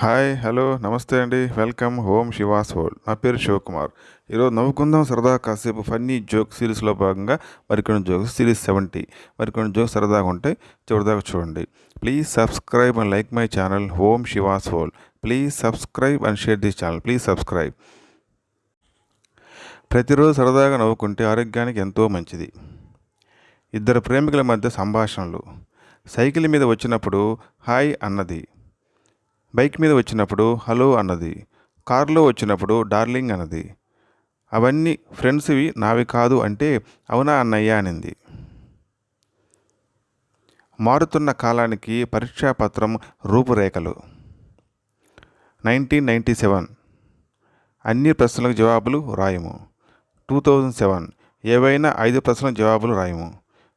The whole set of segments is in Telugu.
హాయ్ హలో నమస్తే అండి. వెల్కమ్ హోమ్ శివాస్ హోల్డ్ నా పేరు శివకుమార్. ఈరోజు నవ్వుకుందాం సరదా కాసేపు ఫన్నీ జోక్ సిరీస్లో భాగంగా మరికొన్ని జోక్స్ సిరీస్ సెవెంటీ. మరికొన్ని జోక్స్ సరదాగా ఉంటాయి చివరిదాకా చూడండి. Please subscribe and like my channel home Shiva's whole. Please subscribe and share this channel. Please subscribe. ప్రతిరోజు సరదాగా నవ్వుకుంటే ఆరోగ్యానికి ఎంతో మంచిది. ఇద్దరు ప్రేమికుల మధ్య సంభాషణలు. సైకిల్ మీద వచ్చినప్పుడు హాయ్ అన్నది. బైక్ మీద వచ్చినప్పుడు హలో అన్నది కారులో వచ్చినప్పుడు డార్లింగ్ అన్నది. అవన్నీ ఫ్రెండ్స్వి నావి కాదు అంటే అవునా అన్నయ్య అనింది. మారుతున్న కాలానికి పరీక్షా పత్రం రూపురేఖలు. Nineteen ninety seven. అన్ని ప్రశ్నలకు జవాబులు రాయము. Two thousand seven. ఏవైనా ఐదు ప్రశ్నల జవాబులు రాయము.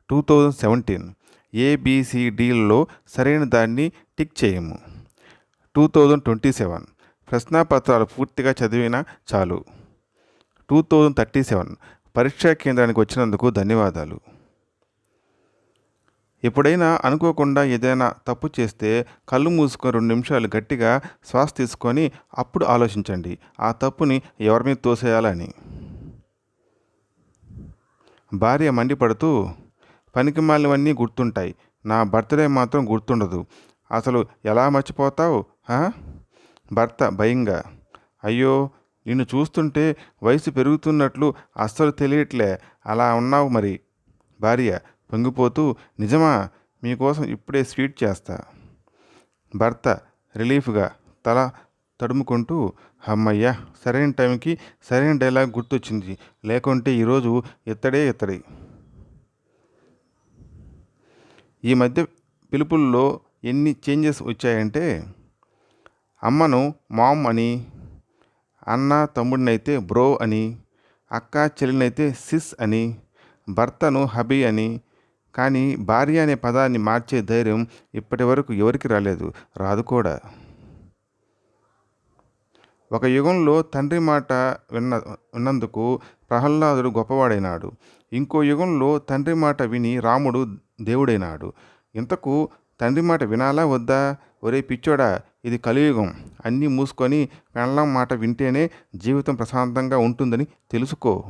Two thousand seventeen. ఏబిసిడిల్లో సరైన దాన్ని టిక్ చేయము. Two thousand twenty seven. ప్రశ్నాపత్రాలు పూర్తిగా చదివినా చాలు. Two thousand thirty seven. పరీక్షా కేంద్రానికి వచ్చినందుకు ధన్యవాదాలు. ఎప్పుడైనా అనుకోకుండా ఏదైనా తప్పు చేస్తే కళ్ళు మూసుకొని రెండు నిమిషాలు గట్టిగా శ్వాస తీసుకొని అప్పుడు ఆలోచించండి. ఆ తప్పుని ఎవరి మీద తోసేయాలని. భార్య మండిపడుతూ పనికి మాలినవన్నీ గుర్తుంటాయి. నా బర్త్డే మాత్రం గుర్తుండదు. అసలు ఎలా మర్చిపోతావు? భర్త భయంగా. అయ్యో నిన్ను చూస్తుంటే వయసు పెరుగుతున్నట్లు అస్సలు తెలియట్లే. అలా ఉన్నావు మరి. భార్య పొంగిపోతూ నిజమా? మీకోసం ఇప్పుడే స్వీట్ చేస్తా. భర్త రిలీఫ్గా తల తడుముకుంటూ అమ్మయ్య సరైన టైంకి సరైన డైలాగ్ గుర్తొచ్చింది. లేకుంటే ఈరోజు ఇత్తడే ఇత్తడి. ఈ మధ్య పిలుపుల్లో ఎన్ని చేంజెస్ వచ్చాయంటే అమ్మను మామ్ అని అన్న తమ్ముడినైతే బ్రో అని అక్క చెల్లినైతే సిస్ అని భర్తను హబీ అని. కానీ భార్య అనే పదాన్ని మార్చే ధైర్యం ఇప్పటి వరకు ఎవరికి రాలేదు? రాదు కూడా. ఒక యుగంలో తండ్రి మాట విన్న విన్నందుకు ప్రహ్లాదుడు గొప్పవాడైనాడు. ఇంకో యుగంలో తండ్రి మాట విని రాముడు దేవుడైనాడు. ఇంతకు తండ్రి మాట వినాలా వద్దా? ఒరే పిచ్చోడా ఇది కలియుగం. అన్నీ మూసుకొని పెళ్ళం మాట వింటేనే జీవితం ప్రశాంతంగా ఉంటుందని తెలుసుకో.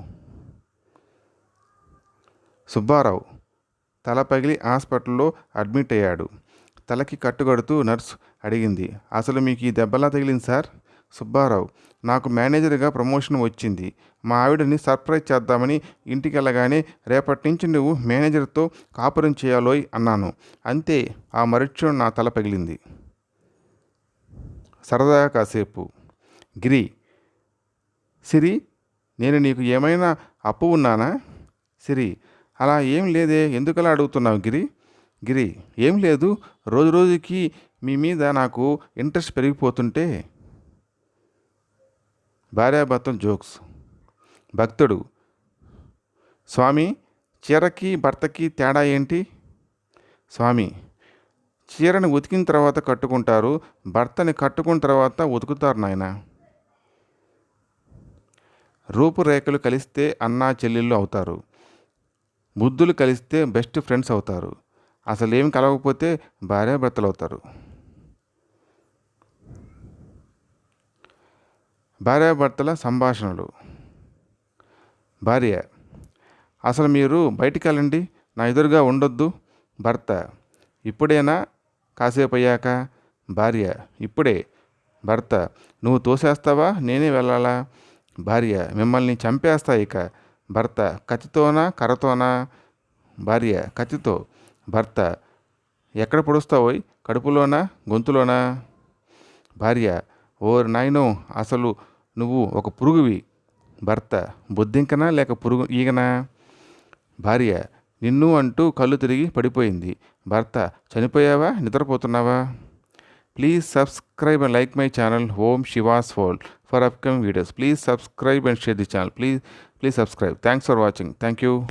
సుబ్బారావు తల పగిలి హాస్పిటల్లో అడ్మిట్ అయ్యాడు. తలకి కట్టుకడుతూ నర్సు అడిగింది అసలు మీకు ఈ దెబ్బలా తగిలింది సార్? సుబ్బారావు నాకు మేనేజర్గా ప్రమోషన్ వచ్చింది. మా ఆవిడని సర్ప్రైజ్ చేద్దామని ఇంటికి వెళ్ళగానే రేపటి నుంచి నువ్వు మేనేజర్తో కాపురం చేయాలోయ్ అన్నాను. అంతే ఆ మరుక్షణం నా తల పగిలింది. సరదాగా కాసేపు. గిరి సిరి నేను నీకు ఏమైనా అప్పు ఉన్నానా? సిరి అలా ఏం లేదే ఎందుకలా అడుగుతున్నావు గిరి? గిరి ఏం లేదు రోజు రోజుకి మీ మీద నాకు ఇంట్రెస్ట్ పెరిగిపోతుంటే. భార్యాభర్తం జోక్స్. భక్తుడు స్వామి చీరకి భర్తకి తేడా ఏంటి? స్వామి చీరని ఉతికిన తర్వాత కట్టుకుంటారు భర్తని కట్టుకున్న తర్వాత ఉతుకుతారు నాయన. రూపురేఖలు కలిస్తే అన్నా చెల్లెళ్ళు అవుతారు బుద్ధులు కలిస్తే బెస్ట్ ఫ్రెండ్స్ అవుతారు అసలు ఏమి కలవకపోతే భార్యాభర్తలు అవుతారు భార్యాభర్తల సంభాషణలు. భార్య అసలు మీరు బయటికి వెళ్ళండి నా ఎదురుగా ఉండొద్దు భర్త ఇప్పుడైనా కాసేపు అయ్యాక భార్య ఇప్పుడే. భర్త నువ్వు తోసేస్తావా? నేనే వెళ్ళాలా? భార్య మిమ్మల్ని చంపేస్తా ఇక. భర్త కత్తితోనా? కర్రతోనా? భార్య కత్తితో. భర్త ఎక్కడ పొడుస్తావోయ్ కడుపులోనా? గొంతులోనా? భార్య ఓర్ నాయనో అసలు నువ్వు ఒక పురుగువి. భర్త బొద్దింకనా? లేక పురుగు ఈగనా? భార్య నిన్ను అంటూ కళ్ళు తిరిగి పడిపోయింది. భర్త చనిపోయావా? నిద్రపోతున్నావా? Please subscribe and like my channel home Shiva's world for upcoming videos. Please subscribe and share the channel. Please please subscribe. Thanks for watching. Thank you.